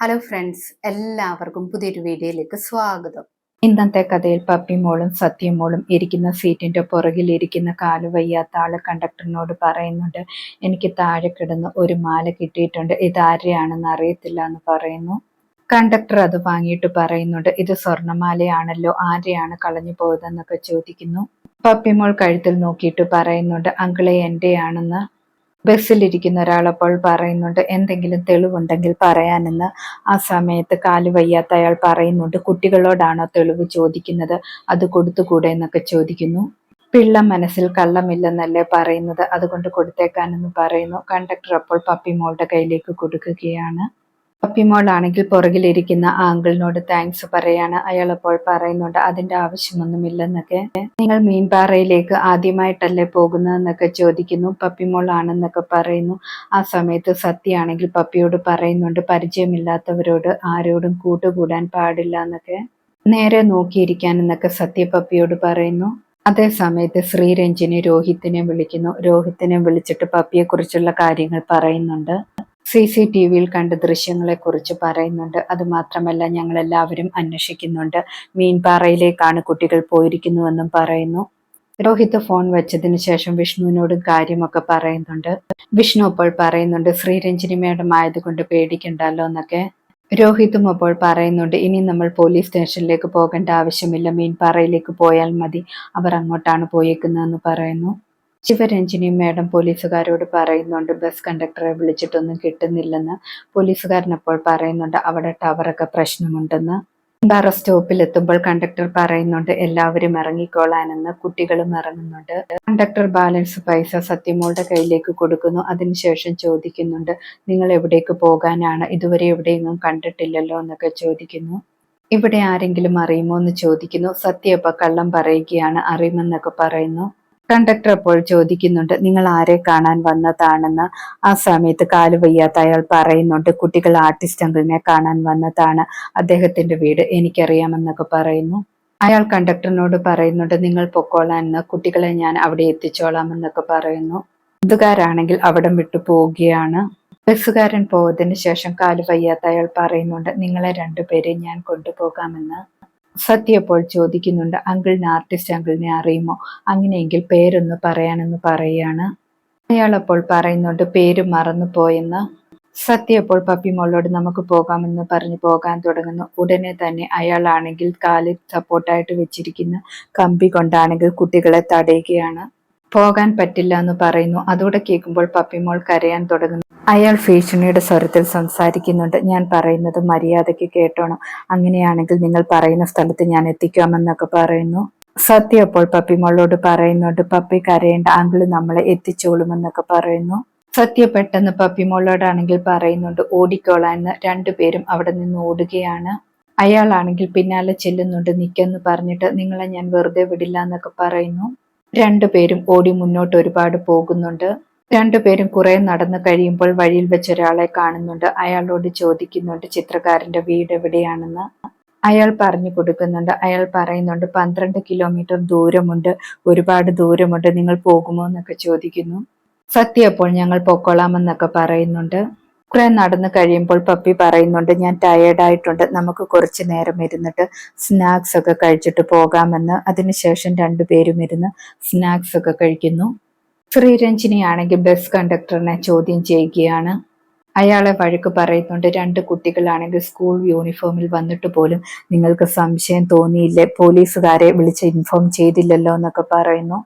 Hello friends എല്ലാവർക്കും പുതിയൊരു വീഡിയോയിലേക്ക് സ്വാഗതം. ഇന്നത്തെ കഥയിൽ പപ്പിമോളും സത്യമോളും ഇരിക്കുന്ന സീറ്റിന്റെ പുറകിൽ ഇരിക്കുന്ന കാൽ വയ്യാത്ത ആൾ കണ്ടക്ടറിനോട് പറയുന്നുണ്ട് എനിക്ക് താഴെ കിടന്ന് ഒരു മാല കിട്ടിയിട്ടുണ്ട്. ഇത് ആരെയാണെന്ന് അറിയത്തില്ല എന്ന് പറയുന്നു. കണ്ടക്ടർ അത് വാങ്ങിയിട്ട് പറയുന്നുണ്ട് ഇത് സ്വർണമാലയാണല്ലോ. ആരെയാണ് കളഞ്ഞു പോയതെന്നൊക്കെ ചോദിക്കുന്നു. പപ്പിമോൾ കഴുത്തിൽ നോക്കിയിട്ട് പറയുന്നുണ്ട് അങ്കിളെ എന്റെയാണെന്ന് ബസ്സിലിരിക്കുന്ന ഒരാളപ്പോൾ പറയുന്നുണ്ട് എന്തെങ്കിലും തെളിവുണ്ടെങ്കിൽ പറയാനെന്ന്. ആ സമയത്ത് കാൽ വയ്യാത്ത അയാൾ പറയുന്നുണ്ട് കുട്ടികളോടാണോ തെളിവ് ചോദിക്കുന്നത്? അത് കൊടുത്തുകൂടെ? എന്നൊക്കെ ചോദിക്കുന്നു. പിള്ള മനസ്സിൽ കള്ളമില്ലെന്നല്ലേ പറയുന്നത്? അതുകൊണ്ട് കൊടുത്തേക്കാനെന്ന് പറയുന്നു. കണ്ടക്ടർ അപ്പോൾ പപ്പി മോളുടെ കയ്യിലേക്ക് കൊടുക്കുകയാണ്. പപ്പിമോളാണെങ്കിൽ പുറകിലിരിക്കുന്ന ആ അങ്കിളിനോട് താങ്ക്സ് പറയാണ്. അയാൾ അപ്പോൾ പറയുന്നുണ്ട് അതിന്റെ ആവശ്യമൊന്നുമില്ലെന്നൊക്കെ. നിങ്ങൾ മീൻപാറയിലേക്ക് ആദ്യമായിട്ടല്ലേ പോകുന്നതെന്നൊക്കെ ചോദിക്കുന്നു. പപ്പിമോൾ ആണെന്നൊക്കെ പറയുന്നു. ആ സമയത്ത് സത്യാണെങ്കിൽ പപ്പിയോട് പറയുന്നുണ്ട് പരിചയമില്ലാത്തവരോട് ആരോടും കൂട്ടുകൂടാൻ പാടില്ല എന്നൊക്കെ നേരെ നോക്കിയിരിക്കാൻ എന്നൊക്കെ സത്യ പപ്പിയോട് പറയുന്നു. അതേ സമയത്ത് ശ്രീരഞ്ജിനി രോഹിത്തിനെ വിളിക്കുന്നു. രോഹിത്തിനെ വിളിച്ചിട്ട് പപ്പിയെ കുറിച്ചുള്ള കാര്യങ്ങൾ പറയുന്നുണ്ട്. സി സി ടി വിയിൽ കണ്ട ദൃശ്യങ്ങളെക്കുറിച്ച് പറയുന്നുണ്ട്. അതുമാത്രമല്ല ഞങ്ങൾ എല്ലാവരും അന്വേഷിക്കുന്നുണ്ട്. മീൻപാറയിലേക്കാണ് കുട്ടികൾ പോയിരിക്കുന്നുവെന്നും പറയുന്നു. രോഹിത് ഫോൺ വെച്ചതിന് ശേഷം വിഷ്ണുവിനോടും കാര്യമൊക്കെ പറയുന്നുണ്ട്. വിഷ്ണു അപ്പോൾ പറയുന്നുണ്ട് ശ്രീരഞ്ജിനി മേഡം ആയതുകൊണ്ട് പേടിക്കണ്ടല്ലോ എന്നൊക്കെ. രോഹിതും അപ്പോൾ പറയുന്നുണ്ട് ഇനി നമ്മൾ പോലീസ് സ്റ്റേഷനിലേക്ക് പോകേണ്ട ആവശ്യമില്ല. മീൻപാറയിലേക്ക് പോയാൽ മതി. അവർ അങ്ങോട്ടാണ് പോയേക്കുന്നതെന്ന് പറയുന്നു. ശിവരഞ്ജിനി മാഡം പോലീസുകാരോട് പറയുന്നുണ്ട് ബസ് കണ്ടക്ടറെ വിളിച്ചിട്ടൊന്നും കിട്ടുന്നില്ലെന്ന് പോലീസുകാരൻ അപ്പോൾ പറയുന്നുണ്ട് അവിടെ ടവറൊക്കെ പ്രശ്നമുണ്ടെന്ന്. ബാറ സ്റ്റോപ്പിൽ എത്തുമ്പോൾ കണ്ടക്ടർ പറയുന്നുണ്ട് എല്ലാവരും ഇറങ്ങിക്കോളാനെന്ന് കുട്ടികളും ഇറങ്ങുന്നുണ്ട്. കണ്ടക്ടർ ബാലൻസ് പൈസ സത്യമോളുടെ കയ്യിലേക്ക് കൊടുക്കുന്നു അതിനുശേഷം ചോദിക്കുന്നുണ്ട് നിങ്ങൾ എവിടേക്ക് പോകാനാണ്? ഇതുവരെ എവിടെയെങ്കിലും കണ്ടിട്ടില്ലല്ലോ എന്നൊക്കെ ചോദിക്കുന്നു. ഇവിടെ ആരെങ്കിലും അറിയുമോ? എന്ന് ചോദിക്കുന്നു. സത്യപ്പ കള്ളം പറയുകയാണ് അറിയുമെന്നൊക്കെ പറയുന്നു. കണ്ടക്ടർ അപ്പോൾ ചോദിക്കുന്നുണ്ട് നിങ്ങൾ ആരെ കാണാൻ വന്നതാണെന്ന്? ആ സമയത്ത് കാൽ വയ്യാത്ത അയാൾ പറയുന്നുണ്ട് കുട്ടികൾ ആർട്ടിസ്റ്റ് അങ്കിളിനെ കാണാൻ വന്നതാണ് അദ്ദേഹത്തിന്റെ വീട് എനിക്കറിയാമെന്നൊക്കെ പറയുന്നു. അയാൾ കണ്ടക്ടറിനോട് പറയുന്നുണ്ട് നിങ്ങൾ പൊക്കോളാൻ കുട്ടികളെ ഞാൻ അവിടെ എത്തിച്ചോളാം എന്നൊക്കെ പറയുന്നു. ഇതുകാരാണെങ്കിൽ അവിടം വിട്ടു പോവുകയാണ്. ബസ്സുകാരൻ പോയതിനു ശേഷം കാൽ വയ്യാത്ത അയാൾ പറയുന്നുണ്ട് നിങ്ങളെ രണ്ടുപേരെ ഞാൻ കൊണ്ടുപോകാമെന്ന്. സത്യ അപ്പോൾ ചോദിക്കുന്നുണ്ട് അങ്കിളിനെ ആർട്ടിസ്റ്റ് അങ്കിളിനെ അറിയുമോ? അങ്ങനെയെങ്കിൽ പേരൊന്ന് പറയാനെന്ന് പറയാണ്. അയാൾ അപ്പോൾ പറയുന്നുണ്ട് പേര് മറന്നു പോയെന്ന്. സത്യ അപ്പോൾ പപ്പിമോളോട് നമുക്ക് പോകാമെന്ന് പറഞ്ഞ് പോകാൻ തുടങ്ങുന്നു. ഉടനെ തന്നെ അയാളാണെങ്കിൽ കാലിൽ സപ്പോർട്ടായിട്ട് വെച്ചിരിക്കുന്ന കമ്പി കൊണ്ടാണെങ്കിൽ കുട്ടികളെ തടയുകയാണ്. പോകാൻ പറ്റില്ല എന്ന് പറയുന്നു. അതോടെ കേൾക്കുമ്പോൾ പപ്പിമോൾ കരയാൻ തുടങ്ങുന്നു. അയാൾ ഭീഷണിയുടെ സ്വരത്തിൽ സംസാരിക്കുന്നുണ്ട്. ഞാൻ പറയുന്നത് മര്യാദയ്ക്ക് കേട്ടോണം. അങ്ങനെയാണെങ്കിൽ നിങ്ങൾ പറയുന്ന സ്ഥലത്ത് ഞാൻ എത്തിക്കാമെന്നൊക്കെ പറയുന്നു. സത്യ അപ്പോൾ പപ്പിമോളോട് പറയുന്നുണ്ട്. പപ്പി കരയേണ്ട ആങ്കിൾ നമ്മളെ എത്തിച്ചോളുമെന്നൊക്കെ പറയുന്നു. സത്യ പെട്ടെന്ന് പപ്പിമോളോടാണെങ്കിൽ പറയുന്നുണ്ട് ഓടിക്കോളാന്ന്. രണ്ടുപേരും അവിടെ നിന്ന് ഓടുകയാണ്. അയാളാണെങ്കിൽ പിന്നാലെ ചെല്ലുന്നുണ്ട് നിക്കെന്ന് പറഞ്ഞിട്ട് നിങ്ങളെ ഞാൻ വെറുതെ വിടില്ല എന്നൊക്കെ പറയുന്നു. രണ്ടുപേരും ഓടി മുന്നോട്ട് ഒരുപാട് പോകുന്നുണ്ട്. രണ്ടുപേരും കുറെ നടന്നു കഴിയുമ്പോൾ വഴിയിൽ വെച്ച് ഒരാളെ കാണുന്നുണ്ട്. അയാളോട് ചോദിക്കുന്നുണ്ട് ചിത്രകാരന്റെ വീട് എവിടെയാണെന്ന്? അയാൾ പറഞ്ഞു കൊടുക്കുന്നുണ്ട്. അയാൾ പറയുന്നുണ്ട് പന്ത്രണ്ട് കിലോമീറ്റർ ദൂരമുണ്ട്. ഒരുപാട് ദൂരമുണ്ട്. നിങ്ങൾ പോകുമോ? എന്നൊക്കെ ചോദിക്കുന്നു. സത്യ അപ്പോൾ ഞങ്ങൾ പൊക്കോളാമെന്നൊക്കെ പറയുന്നുണ്ട്. കുറെ നടന്നു കഴിയുമ്പോൾ പപ്പി പറയുന്നുണ്ട് ഞാൻ ടയേർഡ് ആയിട്ടുണ്ട്. നമുക്ക് കുറച്ച് നേരം ഇരുന്നിട്ട് സ്നാക്സ് ഒക്കെ കഴിച്ചിട്ട് പോകാമെന്ന്. അതിനുശേഷം രണ്ടുപേരും ഇരുന്ന് സ്നാക്സ് ഒക്കെ കഴിക്കുന്നു. ശ്രീരഞ്ജിനിയാണെങ്കിൽ ബസ് കണ്ടക്ടറിനെ ചോദ്യം ചെയ്യുകയാണ്. അയാളെ വഴക്ക് പറയുന്നുണ്ട് രണ്ട് കുട്ടികളാണെങ്കിൽ സ്കൂൾ യൂണിഫോമിൽ വന്നിട്ട് പോലും നിങ്ങൾക്ക് സംശയം തോന്നിയില്ലേ? പോലീസുകാരെ വിളിച്ച് ഇൻഫോം ചെയ്തില്ലല്ലോ എന്നൊക്കെ പറയുന്നു.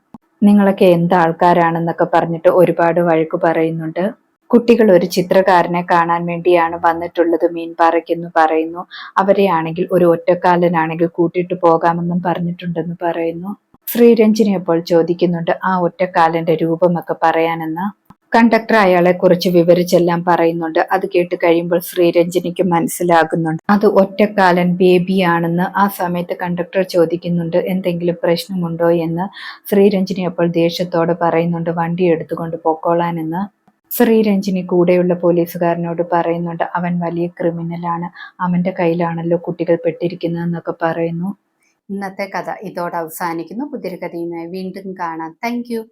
നിങ്ങളൊക്കെ എന്ത് ആൾക്കാരാണെന്നൊക്കെ പറഞ്ഞിട്ട് ഒരുപാട് വഴക്ക് പറയുന്നുണ്ട്. കുട്ടികൾ ഒരു ചിത്രകാരനെ കാണാൻ വേണ്ടിയാണ് വന്നിട്ടുള്ളത് മീൻപാറയ്ക്കെന്ന് പറയുന്നു. അവരെ ആണെങ്കിൽ ഒരു ഒറ്റക്കാലനാണെങ്കിൽ കൂട്ടിട്ട് പോകാമെന്നും പറഞ്ഞിട്ടുണ്ടെന്ന് പറയുന്നു. ശ്രീരഞ്ജിനി അപ്പോൾ ചോദിക്കുന്നുണ്ട് ആ ഒറ്റക്കാലന്റെ രൂപമൊക്കെ പറയാനെന്ന്? കണ്ടക്ടർ അയാളെ കുറിച്ച് വിവരിച്ചെല്ലാം പറയുന്നുണ്ട്. അത് കേട്ട് കഴിയുമ്പോൾ ശ്രീരഞ്ജിനിക്ക് മനസ്സിലാകുന്നുണ്ട്. അത് ഒറ്റക്കാലൻ ബേബിയാണെന്ന് ആ സമയത്ത് കണ്ടക്ടർ ചോദിക്കുന്നുണ്ട്. എന്തെങ്കിലും പ്രശ്നമുണ്ടോ എന്ന് ശ്രീരഞ്ജിനി അപ്പോൾ ദേഷ്യത്തോടെ പറയുന്നുണ്ട് വണ്ടി എടുത്തുകൊണ്ട് പൊക്കോളാനെന്ന് ശ്രീരഞ്ജിനി കൂടെയുള്ള പോലീസുകാരനോട് പറയുന്നുണ്ട് അവൻ വലിയ ക്രിമിനലാണ്. അവന്റെ കയ്യിലാണല്ലോ കുട്ടികൾ പെട്ടിരിക്കുന്നതെന്നൊക്കെ പറയുന്നു. ഇന്നത്തെ കഥ ഇതോടെ അവസാനിക്കുന്നു. പുതിയൊരു കഥയുമായി വീണ്ടും കാണാം. താങ്ക്